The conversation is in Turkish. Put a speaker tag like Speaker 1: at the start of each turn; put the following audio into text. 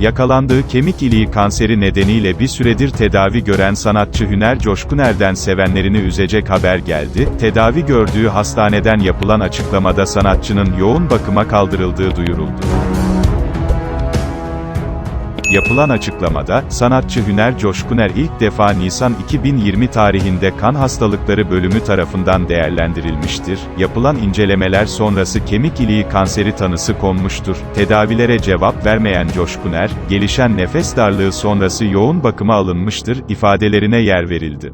Speaker 1: Yakalandığı kemik iliği kanseri nedeniyle bir süredir tedavi gören sanatçı Hüner Coşkuner'den sevenlerini üzecek haber geldi. Tedavi gördüğü hastaneden yapılan açıklamada sanatçının yoğun bakıma kaldırıldığı duyuruldu. Yapılan açıklamada, sanatçı Hüner Coşkuner ilk defa Nisan 2020 tarihinde kan hastalıkları bölümü tarafından değerlendirilmiştir. Yapılan incelemeler sonrası kemik iliği kanseri tanısı konmuştur. Tedavilere cevap vermeyen Coşkuner, gelişen nefes darlığı sonrası yoğun bakıma alınmıştır ifadelerine yer verildi.